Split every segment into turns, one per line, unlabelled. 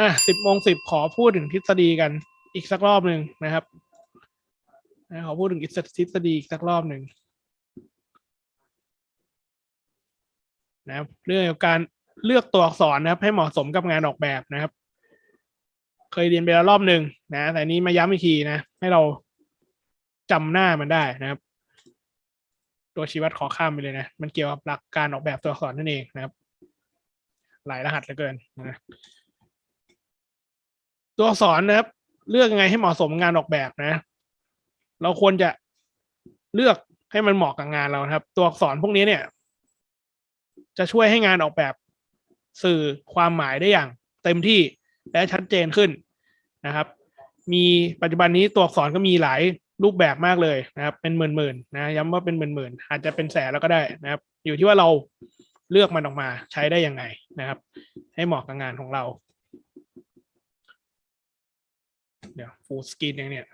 อะสิบโมงสิบขอพูดถึงทฤษฎีกันอีกสักรอบหนึ่งนะครับนะขอพูดถึงอีกสักทฤษฎีอีกสักรอบหนึ่งนะครับเรื่องเกี่ยวกับการเลือกตัวอักษรนะครับ ให้เหมาะสมกับงานออกแบบนะครับ เคยเรียนไปแล้วรอบหนึ่งนะ แต่นี้มาย้ำอีกทีนะ ให้เราจำหน้ามันได้นะครับ ตัวชี้วัดขอข้ามไปเลยนะ มันเกี่ยวกับหลักการออกแบบตัวอักษรนั่นเองนะครับ หลายรหัสเหลือเกินนะ ตัวอักษรนะครับ เลือกยังไงให้เหมาะสมงานออกแบบนะ เราควรจะเลือกให้มันเหมาะกับงานเรานะครับ ตัวอักษรพวกนี้เนี่ย จะช่วยให้งานออกแบบสื่อความหมายได้อย่าง เต็มที่และชัดเจนขึ้นนะครับ มีปัจจุบันนี้ตัวอักษรก็มีหลายรูปแบบมากเลยนะครับ เป็นหมื่นๆนะย้ำว่าเป็นหมื่นๆอาจจะเป็นแสนแล้วก็ได้นะครับ อยู่ที่ว่าเราเลือกมันออกมาใช้ได้ยังไงนะครับ ให้เหมาะกับงานของเรา เดี๋ยวฟูลสกรีนยังเนี่ย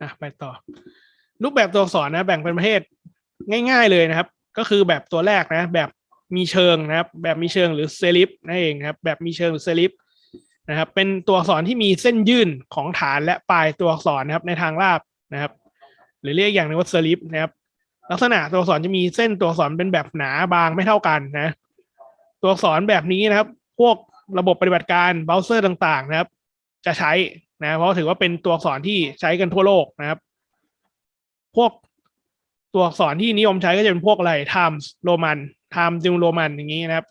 อะไปต่อ รูปแบบตัวอักษรนะ แบ่งเป็นประเภทง่าย ๆเลยนะครับ ก็คือแบบตัวแรกนะ แบบมีเชิงนะครับ แบบมีเชิงหรือเซลิฟนั่นเองครับ แบบมีเชิงหรือเซลิฟนะครับ เป็นตัวอักษรที่มีเส้นยื่นของฐานและปลายตัวอักษรนะครับ ในทางราบนะครับ หรือเรียกอย่างนึงว่าเซลิฟนะครับ ลักษณะตัวอักษรจะมีเส้นตัวอักษรเป็นแบบหนาบางไม่เท่ากันนะ ตัวอักษรแบบนี้นะครับ พวก ระบบปฏิบัติการเบราว์เซอร์ต่างๆ นะครับ จะใช้นะ เพราะถือว่าเป็นตัวอักษรที่ใช้กันทั่วโลกนะครับ พวกตัวอักษรที่นิยมใช้ก็จะเป็นพวกอะไร Times Roman Times New Roman อย่างนี้นะครับ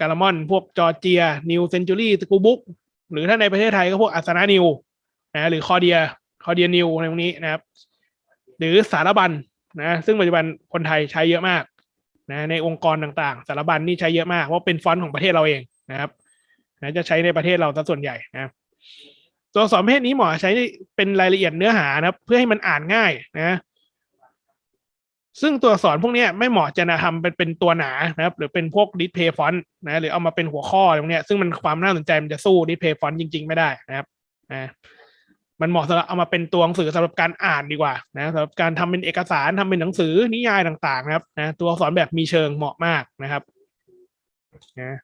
การามอน พวกจอร์เจีย New Century สกูบุ๊กหรือถ้าในประเทศไทยก็พวกอัสนานิวนะหรือคอเดียคอเดียนิวอะไรพวกนี้นะครับ หรือสารบัญนะ ซึ่งปัจจุบันคนไทยใช้เยอะมากนะในองค์กรต่างๆ สารบัญนี่ใช้เยอะมากเพราะเป็นฟอนต์ของประเทศเราเองนะครับ นะจะใช้ในประเทศเราซะส่วนใหญ่นะตัวสอักษรประเภทนี้หมอใช้เป็นรายละเอียดเนื้อหานะครับ เพื่อให้มันอ่านง่ายนะซึ่งตัวสอักษรพวกนี้ไม่เหมาะจะนะทำเป็นเป็นตัวหนานะครับ หรือเป็นพวกดิสเพย์ฟอนต์นะหรือเอามาเป็นหัวข้ออะไรพวกเนี้ซึ่งมันความน่าสนใจมันจะสู้ดิสเพย์ฟอนต์จริง ๆ ไม่ได้นะครับนะมันเหมาะสำหรับเอามาเป็นตัวหนังสือสำหรับการอ่านดีกว่านะสำหรับการทำเป็นเอกสารทำเป็นหนังสือนิยายต่างๆ นะครับนะตัวสอักษรแบบมีเชิงเหมาะมากนะครับนะ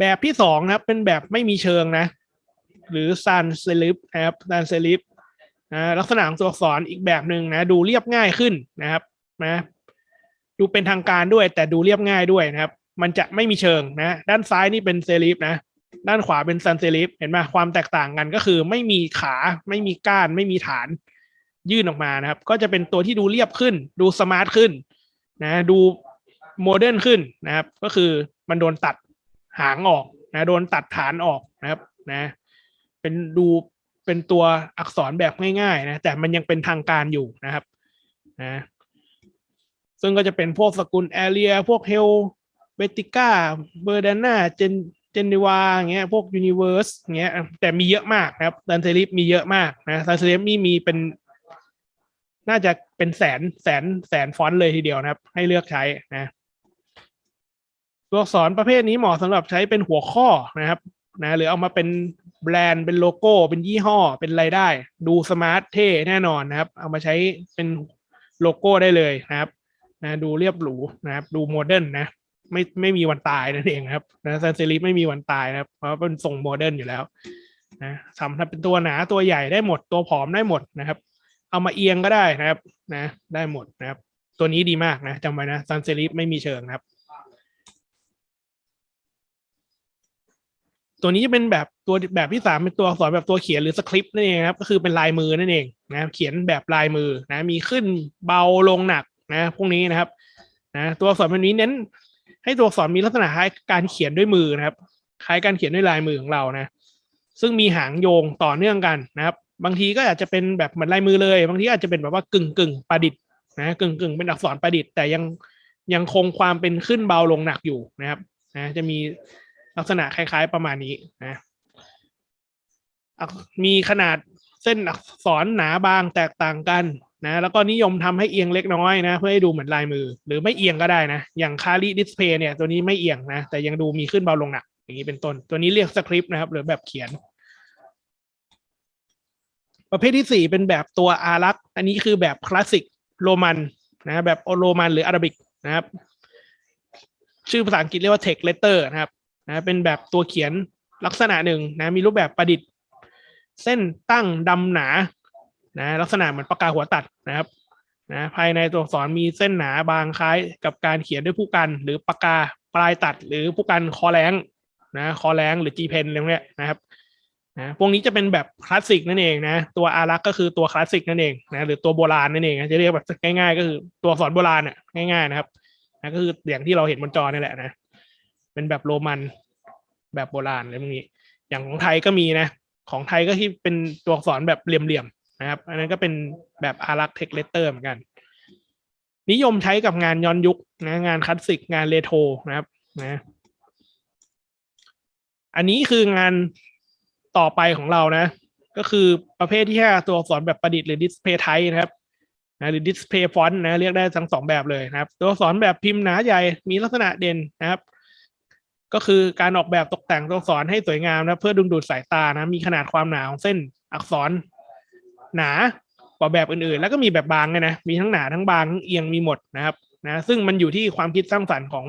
แบบที่สองนะครับ เป็นแบบไม่มีเชิงนะ หรือซันเซลิฟนะครับซันเซลิฟนะลักษณะของตัวอักษรอีกแบบหนึ่งนะ ดูเรียบง่ายขึ้นนะครับนะดูเป็นทางการด้วย แต่ดูเรียบง่ายด้วยนะครับ มันจะไม่มีเชิงนะ ด้านซ้ายนี่เป็นเซลิฟนะด้านขวาเป็นซันเซลิฟเห็นไหมความแตกต่างกันก็คือไม่มีขาไม่มีก้าน ไม่มีฐานยื่นออกมานะครับ ก็จะเป็นตัวที่ดูเรียบขึ้น ดูสมาร์ทขึ้นนะดูโมเดิร์นขึ้นนะครับ ก็คือมันโดนตัด หางออกนะโดนตัดฐานออกนะครับนะเป็นดูเป็นตัวอักษรแบบง่ายๆนะแต่มันยังเป็นทางการอยู่นะครับนะซึ่งก็จะเป็นพวกสกุลแอเรีย พวกเฮลเวติก้าเบอร์ดาน่าเจนเจนิวาเงี้ยพวกยูนิเวอร์สเงี้ยแต่มีเยอะมากนะครับดันเทลิฟมีเยอะมากนะดันเทลิฟมีมีเป็น น่าจะเป็นแสนแสนแสนฟอนต์เลยทีเดียวนะครับ ให้เลือกใช้นะ ตัวอักษรประเภทนี้เหมาะสำหรับใช้เป็นหัวข้อนะครับนะหรือเอามาเป็นแบรนด์เป็นโลโก้ เป็นยี่ห้อเป็นอะไรได้ ดูสมาร์ทเท่แน่นอนนะครับ เอามาใช้เป็นโลโก้ได้เลยนะครับนะดูเรียบหรูนะครับ ดูโมเดิร์นนะไม่ไม่มีวันตายนั่นเองครับนะซันเซริไม่มีวันตายนะครับ เพราะเป็นทรงโมเดิร์นอยู่แล้วนะทำถ้าเป็นตัวหนาตัวใหญ่ได้หมดตัวผอมได้หมดนะครับ เอามาเอียงก็ได้นะครับนะ ได้หมดนะครับ ตัวนี้ดีมากนะจำไว้นะซันเซริไม่มีเชิงนะครับ ตัวนี้จะเป็นแบบตัวแบบที่สามเป็นตัวอักษรแบบตัวเขียนหรือสคริปต์นั่นเองครับก็คือเป็นลายมือนั่นเองนะเขียนแบบลายมือนะมีขึ้นเบาลงหนักนะพวกนี้นะครับนะตัวอักษรแบบนี้เน้น ให้ตัวอักษรมีลักษณะคล้ายการเขียนด้วยมือนะครับ คล้ายการเขียนด้วยลายมือของเรานะ ซึ่งมีหางโยงต่อเนื่องกันนะครับ บางทีก็อาจจะเป็นแบบเหมือนลายมือเลย บางทีอาจจะเป็นแบบว่ากึ่งกึ่งประดิษฐ์นะกึ่งกึ่งเป็นอักษรประดิษฐ์แต่ยังยังคงความเป็นขึ้นเบาลงหนักอยู่นะครับนะจะมี ลักษณะคล้าย ๆ ประมาณนี้นะมีขนาดเส้นอักษรหนาบางแตกต่างกันนะแล้วก็นิยมทำให้เอียงเล็กน้อยนะ เพื่อให้ดูเหมือนลายมือ หรือไม่เอียงก็ได้นะ อย่างคาริดิสเพย์เนี่ยตัวนี้ไม่เอียงนะ แต่ยังดูมีขึ้นเบาลงหนักอย่างนี้เป็นต้น ตัวนี้เรียกสคริปต์นะครับ หรือแบบเขียน ประเภทที่สี่เป็นแบบตัวอารักษ์อันนี้คือแบบคลาสสิกโรมันนะแบบโรมันหรืออาราบิกนะครับ ชื่อภาษาอังกฤษเรียกว่า text letter นะครับ นะเป็นแบบตัวเขียนลักษณะหนึ่งนะมีรูปแบบประดิษฐ์ เส้นตั้งดำหนานะลักษณะเหมือนปากกาหัวตัดนะครับนะภายในตัวอักษรมีเส้นหนาบางคล้ายกับการเขียนด้วยผู้กัน หรือปากกาปลายตัด หรือผู้กันคอแรงนะคอแรงหรือ G pen อะไรพวกเนี้ยนะครับนะพวกนี้จะเป็นแบบคลาสสิกนั่นเองนะตัวอารักก็คือตัวคลาสสิกนั่นเองนะหรือตัวโบราณนั่นเองจะเรียกแบบง่ายๆ ก็คือตัวอักษรโบราณอะง่ายๆนะครับนะก็คืออย่างที่เราเห็นบนจอนี่แหละนะ เป็นแบบโรมันแบบโบราณอะไรพวกนี้ อย่างของไทยก็มีนะ ของไทยก็ที่เป็นตัวอักษรแบบเหลี่ยมๆนะครับ อันนั้นก็เป็นแบบอารักเทคเลเตอร์เหมือนกัน นิยมใช้กับงานย้อนยุคนะงานคลาสสิกงานเรโทรนะครับนะอันนี้คืองานต่อไปของเรานะ ก็คือประเภทที่ห้าตัวอักษรแบบประดิษฐ์หรือดิสเพย์ไทนะครับนะหรือดิสเพย์ฟอนต์นะเรียกได้ทั้งสองแบบเลยนะครับ ตัวอักษรแบบพิมพ์หนาใหญ่มีลักษณะเด่นนะครับ ก็คือการออกแบบตกแต่งตัวอักษรให้สวยงามนะเพื่อดึงดูดสายตานะ มีขนาดความหนาของเส้นอักษรหนากว่าแบบอื่นๆ แล้วก็มีแบบบางเลยนะ มีทั้งหนาทั้งบางทั้งเอียงมีหมดนะครับนะซึ่งมันอยู่ที่ความคิดสร้างสรรค์ของ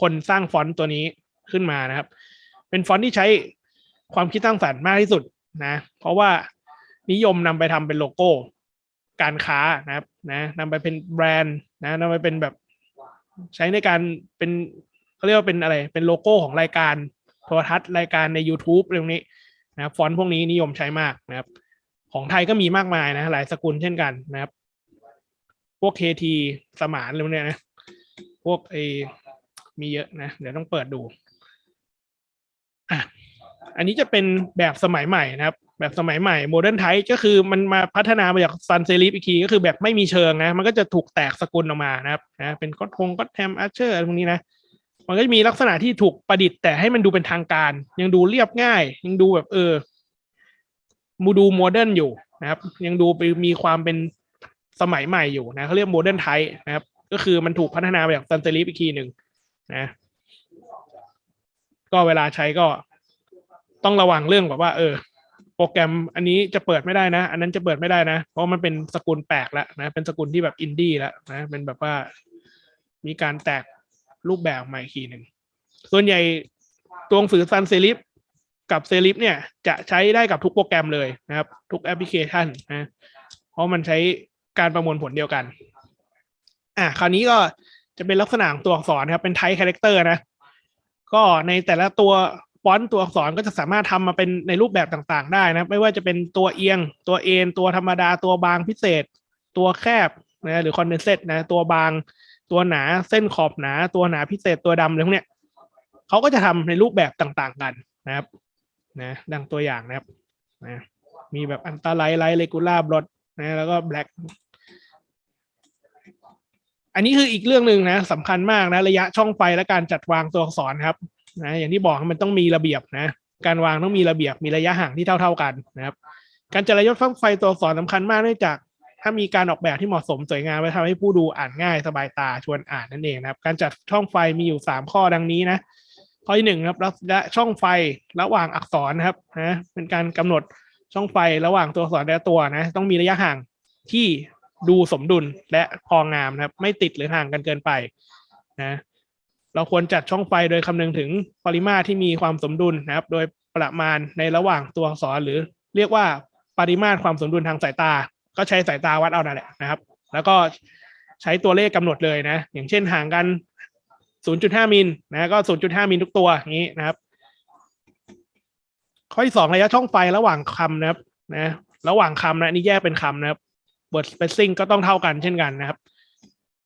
คนสร้างฟอนต์ตัวนี้ขึ้นมานะครับ เป็นฟอนต์ที่ใช้ความคิดสร้างสรรค์มากที่สุดนะ เพราะว่านิยมนำไปทำเป็นโลโก้ การค้านะครับนะนำไปเป็นแบรนด์นะนำไปเป็นแบบใช้ในการเป็น เขาเรียกว่าเป็นอะไรเป็นโลโก้ของรายการโทรทัศน์รายการใน YouTube เรื่องนี้นะฟอนต์พวกนี้นิยมใช้มากนะครับ ของไทยก็มีมากมายนะ หลายสกุลเช่นกันนะครับ พวกเคทีสมานอะไรพวกเนี้นะ พวกไอมีเยอะนะ เดี๋ยวต้องเปิดดูอะอันนี้จะเป็นแบบสมัยใหม่นะครับ แบบสมัยใหม่โมเดิร์นไทก็คือมันมาพัฒนามาจากซันเซริฟอีกทีก็คือแบบไม่มีเชิงนะ มันก็จะถูกแตกสกุลออกมานะครับนะเป็นก็ทงก็แทมอาร์เชอร์อะไรพวกนี้นะ มันก็จะมีลักษณะที่ถูกประดิษฐ์แต่ให้มันดูเป็นทางการ ยังดูเรียบง่าย ยังดูแบบเออมูดูโมเดิร์นอยู่นะครับ ยังดูไปมีความเป็นสมัยใหม่อยู่นะเขาเรียกโมเดิร์นไทนะครับ ก็คือมันถูกพัฒนามาจากซันเซริฟอีกทีหนึ่งนะ ก็เวลาใช้ก็ต้องระวังเรื่องแบบว่า เออ โปรแกรมอันนี้จะเปิดไม่ได้นะ อันนั้นจะเปิดไม่ได้นะ เพราะมันเป็นสกุลแปลกแล้วนะ เป็นสกุลที่แบบอินดี้แล้วนะ เป็นแบบว่ามีการแตก รูปแบบใหม่อีกทีหนึ่งส่วนใหญ่ตัวหนังสือซันเซริฟกับเซริฟเนี่ยจะใช้ได้กับทุกโปรแกรมเลยนะครับ ทุกแอปพลิเคชันนะเพราะมันใช้การประมวลผลเดียวกัน อะคราวนี้ก็จะเป็นลักษณะของตัวอักษรนะครับ เป็นไทป์คาแรคเตอร์นะ ก็ในแต่ละตัวฟอนต์ตัวอักษรก็จะสามารถทำมาเป็นในรูปแบบต่างๆ ได้นะ ไม่ว่าจะเป็นตัวเอียง ตัวเอ็นตัวธรรมดา ตัวบางพิเศษ ตัวแคบนะหรือคอนเดนเซตนะ ตัวบาง ตัวหนาเส้นขอบหนา ตัวหนาพิเศษตัวดำอะไรพวกเนี้ยเขาก็จะทำในรูปแบบต่างๆกันนะครับนะดังตัวอย่างนะครับนะมีแบบอันตรายไลท์เลกูล่าบลอดนะแล้วก็แบล็กอันนี้คืออีกเรื่องหนึ่งนะสำคัญมากนะระยะช่องไฟและการจัดวางตัวอักษรครับนะอย่างที่บอกมันต้องมีระเบียบนะ การวางต้องมีระเบียบมีระยะห่างที่เท่า ๆกันนะครับ การจัดระยะช่องไฟตัวอักษรสำคัญมากเนื่องจาก ถ้ามีการออกแบบที่เหมาะสมสวยงามและทำให้ผู้ดูอ่านง่ายสบายตาชวนอ่านนั่นเองนะครับ การจัดช่องไฟมีอยู่สามข้อดังนี้นะข้อที่หนึ่งครับระยะช่องไฟระหว่างอักษรนะครับนะเป็นการกำหนดช่องไฟระหว่างตัวอักษรแต่ละตัวนะ ต้องมีระยะห่างที่ดูสมดุลและพองามนะครับ ไม่ติดหรือห่างกันเกินไปนะเราควรจัดช่องไฟโดยคำนึงถึงปริมาตรที่มีความสมดุลนะครับ โดยประมาณในระหว่างตัวอักษรหรือเรียกว่าปริมาตรความสมดุลทางสายตา ก็ใช้สายตาวัดเอานั่นแหละนะครับ แล้วก็ใช้ตัวเลขกำหนดเลยนะ อย่างเช่นห่างกัน 0.5 มิลนะก็ 0.5 มิลทุกตัวอย่างนี้นะครับ ข้อที่สองระยะช่องไฟระหว่างคำนะครับนะระหว่างคำนะนี่แยกเป็นคำนะครับ word spacing ก็ต้องเท่ากันเช่นกันนะครับ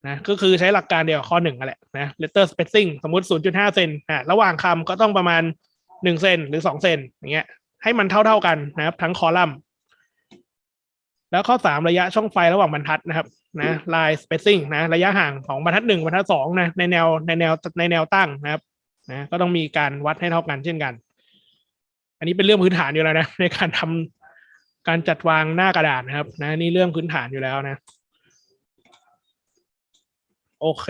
นะก็คือใช้หลักการเดียวกับข้อหนึ่งนั่นแหละนะ letter spacing สมมติ 0.5 เซนอะระหว่างคำก็ต้องประมาณ 1 เซนหรือ 2 เซนอย่างเงี้ยให้มันเท่า ๆกันนะครับ ทั้งคอลัมน์ แล้วข้อสามระยะช่องไฟระหว่างบรรทัดนะครับนะ line spacing นะระยะห่างของบรรทัดหนึ่งบรรทัดสองนะในแนวในแนวในแนวตั้งนะครับนะก็ต้องมีการวัดให้เท่ากันเช่นกัน อันนี้เป็นเรื่องพื้นฐานอยู่แล้วนะ ในการทำการจัดวางหน้ากระดาษนะครับ นะนี่เรื่องพื้นฐานอยู่แล้วนะ โอเค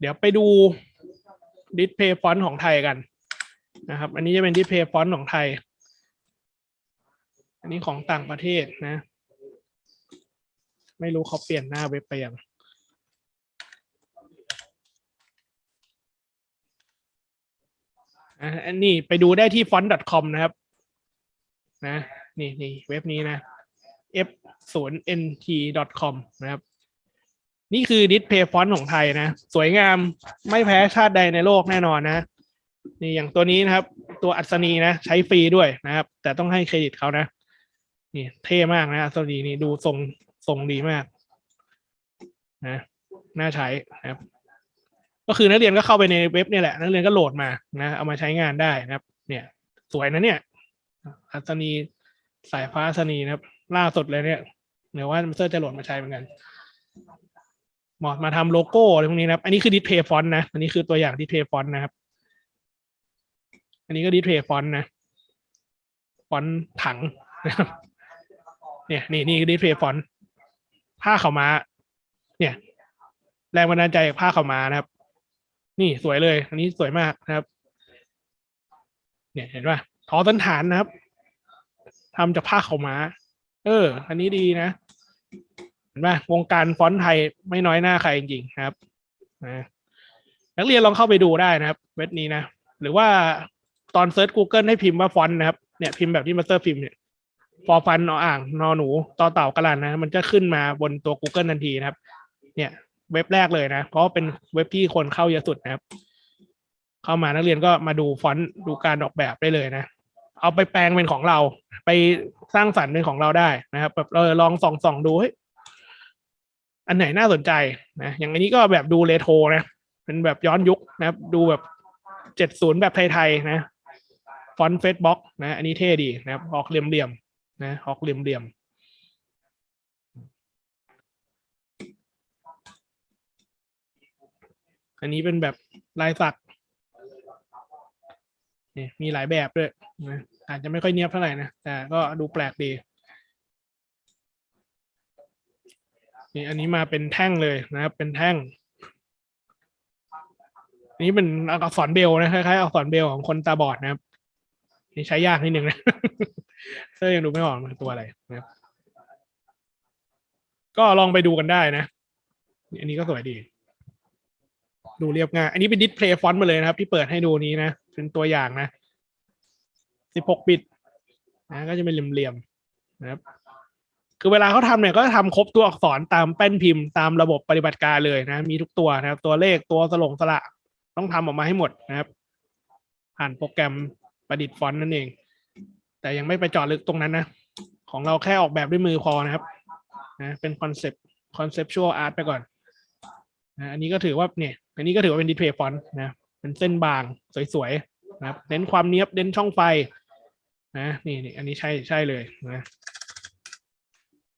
เดี๋ยวไปดูดิสเพย์ฟอนต์ของไทยกันนะครับ อันนี้จะเป็นดิสเพย์ฟอนต์ของไทย อันนี้ของต่างประเทศนะ ไม่รู้เขาเปลี่ยนหน้าเว็บไปยังอันนี้ไปดูได้ที่ font.com นะครับ นะ นี่นี่เว็บนี้นะ f 0 nt com นะครับ นี่คือดิสเพย์ฟอนต์ของไทยนะ สวยงามไม่แพ้ชาติใดในโลกแน่นอนนะ นี่อย่างตัวนี้นะครับ ตัวอัศนีนะ ใช้ฟรีด้วยนะครับ แต่ต้องให้เครดิตเขานะ นี่เท่มากนะอัศนีนี่ดูทรงทรงดีมากนะน่าใช้นะครับ ก็คือนักเรียนก็เข้าไปในเว็บเนี่ยแหละนักเรียนก็โหลดมานะเอามาใช้งานได้นะครับ เนี่ย สวยนะเนี่ย อัศนีสายฟ้าอัศนีนะครับ ล่าสุดเลยเนี่ยเดี๋ยวว่าเซอร์จะโหลดมาใช้เหมือนกันเหมาะมาทำโลโก้อะไรพวกนี้นะครับ อันนี้คือดิสเพย์ฟอนต์นะ อันนี้คือตัวอย่างดิสเพย์ฟอนต์นะครับ อันนี้ก็ดิสเพย์ฟอนต์นะ ฟอนต์ถังนะครับ เนี่ยนี่นี่ดิสเพย์ฟอนต์ผ้าขาวม้า เนี่ย แรงบันดาลใจจากผ้าขาวม้านะครับ นี่สวยเลย อันนี้สวยมากนะครับ เนี่ยเห็นป่ะทอสันฐานนะครับทำจากผ้าขาวม้า เออ อันนี้ดีนะเห็นป่ะวงการฟอนต์ไทยไม่น้อยหน้าใครจริงๆครับนะนักเรียนลองเข้าไปดูได้นะครับ เว็บนี้นะ หรือว่าตอนเซิร์ช Google ให้พิมพ์ว่าฟอนต์นะครับ เนี่ยพิมพ์แบบที่มาสเตอร์พิมพ์เนี่ย ฟอฟันนออ่างนอหนูต่อเต่ากระลันนะ มันจะขึ้นมาบนตัว Google ทันทีนะครับ เนี่ย เว็บแรกเลยนะ เพราะเป็นเว็บที่คนเข้าเยอะสุดนะครับ เข้ามานักเรียนก็มาดูฟอนต์ดูการออกแบบได้เลยนะ เอาไปแปลงเป็นของเรา ไปสร้างสรรค์เป็นของเราได้นะครับ แบบเราลองส่องส่องดูเฮ้ยอันไหนน่าสนใจนะ อย่างอันนี้ก็แบบดูเรโทรนะ เป็นแบบย้อนยุคนะครับ ดูแบบเจ็ดศูนย์แบบไทยๆนะฟอนต์เฟซบ็อกนะ อันนี้เท่ดีนะครับ ออกเหลี่ยมๆ นะออกเหลี่ยมๆอันนี้เป็นแบบลายสักนี่มีหลายแบบด้วยนะอาจจะไม่ค่อยเนียบเท่าไหร่นะ แต่ก็ดูแปลกดีนี่อันนี้มาเป็นแท่งเลยนะครับ เป็นแท่งอันนี้เป็นอักษรเบลนะคล้ายๆอักษรเบลของคนตาบอดนะครับ นี่ใช้ยากนิดนึงนะ เสื้อยังดูไม่ออกมันคือตัวอะไรนะครับก็ลองไปดูกันได้นะ อันนี้ก็สวยดี ดูเรียบง่าย อันนี้เป็นดิสเพลย์ฟอนต์มาเลยนะครับ ที่เปิดให้ดูนี้นะ เป็นตัวอย่างนะ 16 บิตนะก็จะเป็นเหลี่ยมๆนะครับ คือเวลาเขาทำเนี่ยก็จะทำครบตัวอักษรตามแป้นพิมพ์ตามระบบปฏิบัติการเลยนะ มีทุกตัวนะครับ ตัวเลขตัวสลงสระต้องทำออกมาให้หมดนะครับ ผ่านโปรแกรมประดิษฐ์ฟอนต์นั่นเอง แต่ยังไม่ไปเจาะลึกตรงนั้นนะ ของเราแค่ออกแบบด้วยมือพอนะครับนะเป็นคอนเซปต์คอนเซปชวลอาร์ตไปก่อนนะอันนี้ก็ถือว่าเนี่ยอันนี้ก็ถือว่าเป็นดิสเพย์ฟอนต์นะเป็นเส้นบางสวยๆนะครับเน้นความเนี้ยบเน้นช่องไฟนะนี่นี่อันนี้ใช่ใช่เลยนะ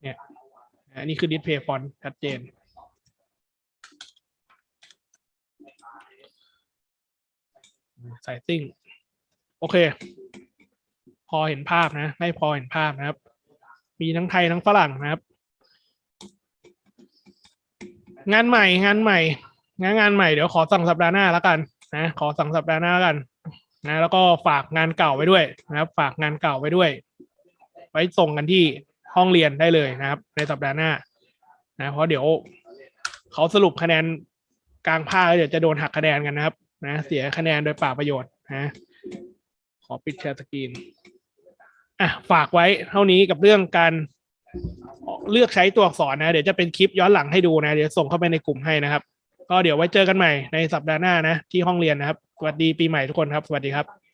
เนี่ยอันนี้คือดิสเพย์ฟอนต์ชัดเจนสายซิ่งโอเค อเห็นภาพนะไม่พอเห็นภาพนะครับ มีทั้งไทยทั้งฝรั่งนะครับ งานใหม่งานใหม่งานงานใหม่เดี๋ยวขอสั่งสัปดาห์หน้าแล้วกันนะขอสั่งสัปดาห์หน้าแล้วกันนะแล้วก็ฝากงานเก่าไว้ด้วยนะครับ ฝากงานเก่าไว้ด้วย ไว้ส่งกันที่ห้องเรียนได้เลยนะครับ ในสัปดาห์หน้า นะเพราะเดี๋ยวเขาสรุปคะแนนกลางภาคเดี๋ยวจะโดนหักคะแนนกันนะครับ นะ เสียคะแนนโดยป่าประโยชน์นะ ขอปิดแชร์สกรีน อะฝากไว้เท่านี้กับเรื่องการเลือกใช้ตัวอักษรนะ เดี๋ยวจะเป็นคลิปย้อนหลังให้ดูนะ เดี๋ยวส่งเข้าไปในกลุ่มให้นะครับ ก็เดี๋ยวไว้เจอกันใหม่ในสัปดาห์หน้านะ ที่ห้องเรียนนะครับ สวัสดีปีใหม่ทุกคนครับ สวัสดีครับ